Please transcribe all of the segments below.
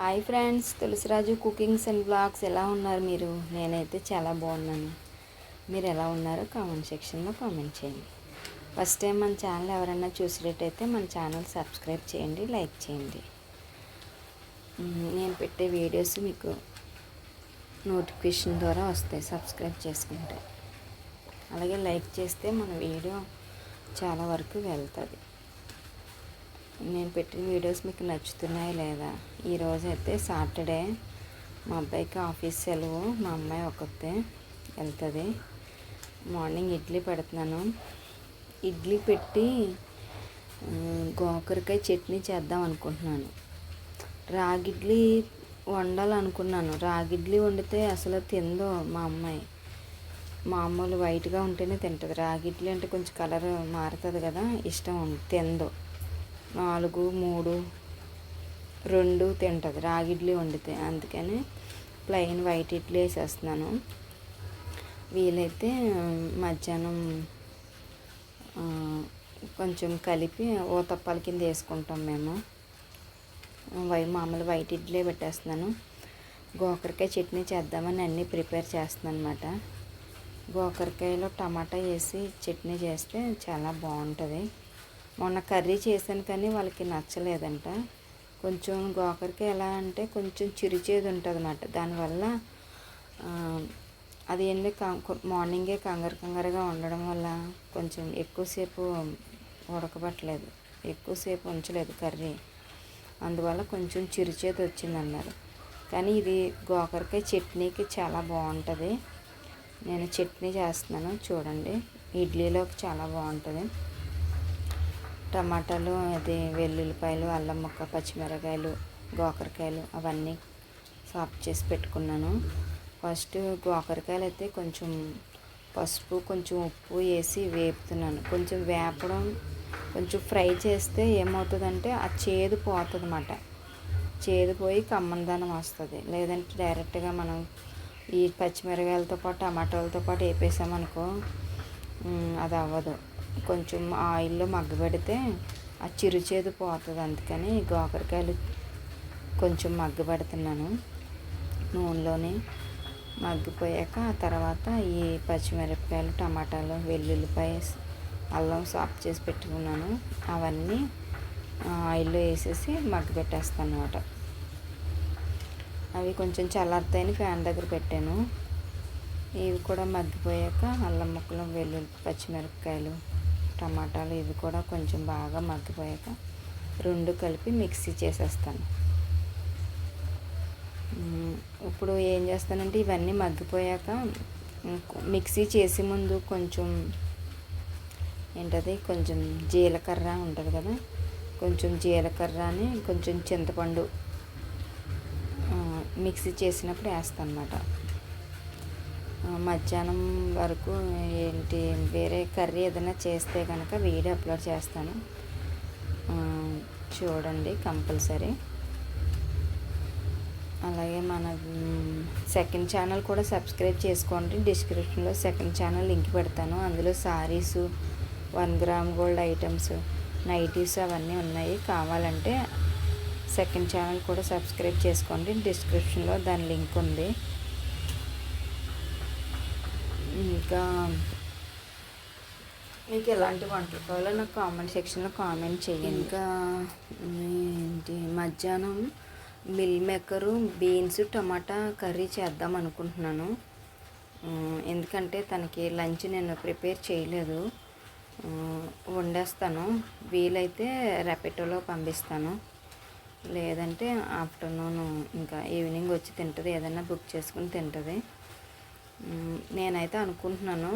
Hi friends Tulasiraju cookings and blogs ఎలా ఉన్నారు మీరు? నేనైతే చాలా బాగున్నాను. మీరు ఎలా ఉన్నారో కామెంట్ సెక్షన్లో కామెంట్ చేయండి. ఫస్ట్ టైం మన ఛానల్ ఎవరైనా చూసినట్టయితే మన ఛానల్ సబ్స్క్రైబ్ చేయండి లైక్ చేయండి. నేను పెట్టే వీడియోస్ మీకు నోటిఫికేషన్ ద్వారా వస్తాయి. సబ్స్క్రైబ్ చేసుకుంటే. అలాగే లైక్ చేస్తే మన వీడియో చాలా వరకు వెళ్తుంది. నేను పెట్టిన వీడియోస్ మీకు నచ్చుతున్నాయా లేదా? ఈరోజు అయితే సాటర్డే. మా అబ్బాయికి ఆఫీస్ సెలవు మా అమ్మాయి ఒక్కతే వెళ్తుంది. మార్నింగ్ ఇడ్లీ పెడుతున్నాను. ఇడ్లీ పెట్టి గోకరకాయ చట్నీ చేద్దాం అనుకుంటున్నాను. రాగిడ్లీ వండాలనుకున్నాను. రాగిడ్లీ వండితే అసలు తిందో మా అమ్మాయి. మామూలు వైట్గా ఉంటేనే తింటుంది. రాగిడ్లీ అంటే కొంచెం కలర్ మారుతుంది కదా ఇష్టం తిందో. నాలుగు మూడు రెండు తింటుంది. రాగిడ్లీ వండితే అందుకని ప్లెయిన్ వైట్ ఇడ్లీ వేసేస్తున్నాను. వీలైతే మధ్యాహ్నం కొంచెం కలిపి ఊతప్పాల కింద వేసుకుంటాం మేము. వై మామూలు వైట్ ఇడ్లీ పెట్టేస్తున్నాను. గోకరకాయ చట్నీ చేద్దామని అన్నీ ప్రిపేర్ చేస్తున్నాను అనమాట గోకరకాయలో టమాటా వేసి చట్నీ చేస్తే చాలా బాగుంటుంది. మొన్న కర్రీ చేశాను కానీ వాళ్ళకి నచ్చలేదంట. కొంచెం గోకరకాయ ఎలా అంటే కొంచెం చిరిచేది ఉంటుంది అన్నమాట దానివల్ల అది ఏంటి మార్నింగే కంగారు కంగారుగా ఉండడం వల్ల కొంచెం ఎక్కువసేపు ఉడకబట్టలేదు. ఎక్కువసేపు ఉంచలేదు కర్రీ. అందువల్ల కొంచెం చిరుచేతి వచ్చిందన్నారు. కానీ ఇది గోకరకాయ చట్నీకి చాలా బాగుంటుంది. నేను చట్నీ చేస్తున్నాను చూడండి. ఇడ్లీలోకి చాలా బాగుంటుంది. టమాటాలు అది వెల్లుల్లిపాయలు అల్లం ముక్క పచ్చిమిరకాయలు గోకరకాయలు అవన్నీ సాఫ్ చేసి పెట్టుకున్నాను. ఫస్ట్ గోకరకాయలు అయితే కొంచెం పసుపు కొంచెం ఉప్పు వేసి వేపుతున్నాను. కొంచెం వేపడం కొంచెం ఫ్రై చేస్తే ఏమవుతుందంటే ఆ చేదు పోతుంది అన్నమాట చేదు పోయి కమ్మందనం వస్తుంది. లేదంటే డైరెక్ట్గా మనం ఈ పచ్చిమిరకాయలతో పాటు టమాటాలతో పాటు వేపేసామనుకో అది అవ్వదు. కొంచెం ఆయిల్లో మగ్గబెడితే ఆ చిరుచేదు పోతుంది అందుకని గోకరకాయలు కొంచెం మగ్గబెడుతున్నాను నూనెలోని మగ్గిపోయాక ఆ తర్వాత ఈ పచ్చిమిరపకాయలు టమాటాలు వెల్లుల్లిపాయ అల్లం సాఫ్ చేసి పెట్టుకున్నాను. అవన్నీ ఆయిల్లో వేసేసి మగ్గబెట్టేస్తాను అనమాట అవి కొంచెం చల్లారుతాయని ఫ్యాన్ దగ్గర పెట్టాను. ఇవి కూడా మగ్గిపోయాక అల్లం ముక్కలు వెల్లుల్లి పచ్చిమిరపకాయలు టమాటాలు ఇవి కూడా కొంచెం బాగా మగ్గిపోయాక రెండు కలిపి మిక్సీ చేసేస్తాను. ఇప్పుడు ఏం చేస్తానంటే ఇవన్నీ మగ్గిపోయాక మిక్సీ చేసే ముందు కొంచెం ఏంటది? కొంచెం జీలకర్ర ఉంటుంది కదా? కొంచెం జీలకర్రని కొంచెం చింతపండు మిక్సీ చేసినప్పుడు వేస్తాను అనమాట మధ్యాహ్నం వరకు ఏంటి వేరే కర్రీ ఏదైనా చేస్తే కనుక వీడియో అప్లోడ్ చేస్తాను. చూడండి కంపల్సరీ. అలాగే మన సెకండ్ ఛానల్ కూడా సబ్స్క్రైబ్ చేసుకోండి. డిస్క్రిప్షన్లో సెకండ్ ఛానల్ లింక్ పెడతాను. అందులో saris one gram gold items nighties అవన్నీ ఉన్నాయి. కావాలంటే సెకండ్ ఛానల్ కూడా సబ్స్క్రైబ్ చేసుకోండి. డిస్క్రిప్షన్లో దాని లింక్ ఉంది. ఇంకా మీకు ఎలాంటి వంటలు కావాలో నాకు కామెంట్ సెక్షన్లో కామెంట్ చేయండి. ఇంకా ఏంటి? మధ్యాహ్నం meal maker beans tomato curry చేద్దాం అనుకుంటున్నాను. ఎందుకంటే తనకి లంచ్ నేను ప్రిపేర్ చేయలేదు. వండేస్తాను. వీలైతే ర్యాపిటోలో పంపిస్తాను. లేదంటే ఆఫ్టర్నూన్ ఇంకా ఈవినింగ్ వచ్చి తింటుంది. ఏదైనా బుక్ చేసుకుని తింటుంది. నేనైతే అనుకుంటున్నాను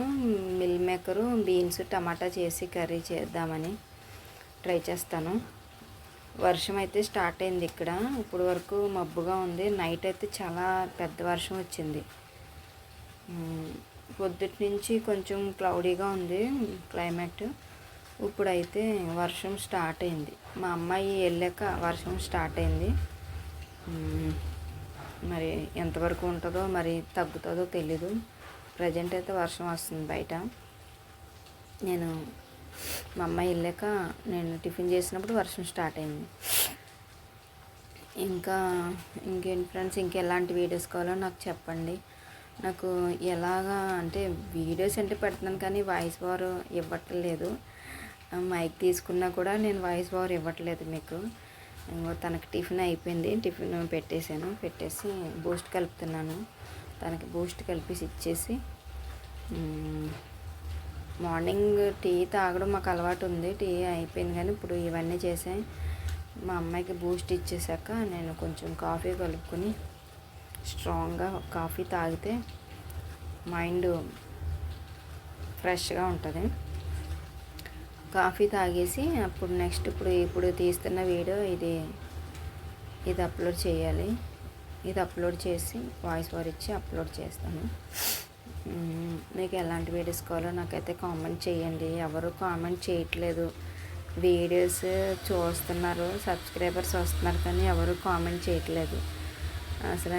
మిల్ మేకరు బీన్స్ టమాటా చేసి కర్రీ చేద్దామని ట్రై చేస్తాను. వర్షం అయితే స్టార్ట్ అయింది ఇక్కడ. ఇప్పుడు వరకు మబ్బుగా ఉంది. నైట్ అయితే చాలా పెద్ద వర్షం వచ్చింది. పొద్దుటి నుంచి కొంచెం క్లౌడీగా ఉంది క్లైమేట్ ఇప్పుడైతే వర్షం స్టార్ట్ అయింది. మా అమ్మాయి వెళ్ళాక వర్షం స్టార్ట్ అయింది. మరి ఎంతవరకు ఉంటుందో మరి తగ్గుతుందో తెలీదు. ప్రజెంట్ అయితే వర్షం వస్తుంది బయట. నేను మా అమ్మాయి వెళ్ళాక నేను టిఫిన్ చేసినప్పుడు వర్షం స్టార్ట్ అయింది. ఇంకా ఇంకేంటి ఫ్రెండ్స్ ఇంకెలాంటి వీడియోస్ కావాలో నాకు చెప్పండి. నాకు ఎలాగా అంటే వీడియోస్ అంటే పెడుతున్నాను కానీ వాయిస్ ఓవర్ ఇవ్వట్లేదు. మైక్ తీసుకున్నా కూడా నేను వాయిస్ ఓవర్ ఇవ్వట్లేదు మీకు. ఇంకో తనకి టిఫిన్ అయిపోయింది. టిఫిన్ పెట్టేశాను. పెట్టేసి బూస్ట్ కలుపుతున్నాను. తనకి బూస్ట్ కలిపేసి ఇచ్చేసి మార్నింగ్ టీ తాగడం మాకు అలవాటు ఉంది. టీ అయిపోయింది కానీ ఇప్పుడు ఇవన్నీ చేసాయి మా అమ్మాయికి బూస్ట్ ఇచ్చేసాక నేను కొంచెం కాఫీ కలుపుకొని స్ట్రాంగ్గా కాఫీ తాగితే మైండ్ ఫ్రెష్గా ఉంటుంది. కాఫీ తాగేసి అప్పుడు నెక్స్ట్ ఇప్పుడు ఇప్పుడు తీస్తున్న వీడియో ఇది. ఇది అప్లోడ్ చేయాలి. ఇది అప్లోడ్ చేసి వాయిస్ ఓవర్ ఇచ్చి అప్లోడ్ చేస్తాను. మీకు ఎలాంటి వీడియోస్ కావాలో నాకైతే కామెంట్ చేయండి. ఎవరు కామెంట్ చేయట్లేదు. వీడియోస్ చూస్తున్నారు సబ్స్క్రైబర్స్ వస్తున్నారు కానీ ఎవరు కామెంట్ చేయట్లేదు. అసలు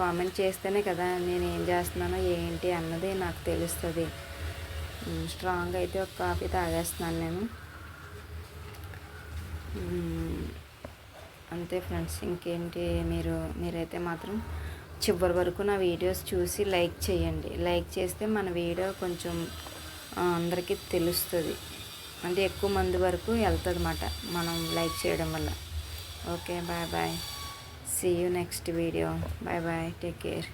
కామెంట్ చేస్తేనే కదా నేను ఏం చేస్తున్నానో ఏంటి అన్నది నాకు తెలుస్తుంది. స్ట్రాంగ్ అయితే ఒక కాఫీ తాగేస్తున్నాను నేను. అంతే ఫ్రెండ్స్ ఇంకేంటి మీరు మీరైతే మాత్రం చివరి వరకు నా వీడియోస్ చూసి లైక్ చేయండి. లైక్ చేస్తే మన వీడియో కొంచెం అందరికీ తెలుస్తుంది. అంటే ఎక్కువ మంది వరకు వెళ్తుంది అన్నమాట మనం లైక్ చేయడం వల్ల. Okay bye bye. See you next video bye bye take care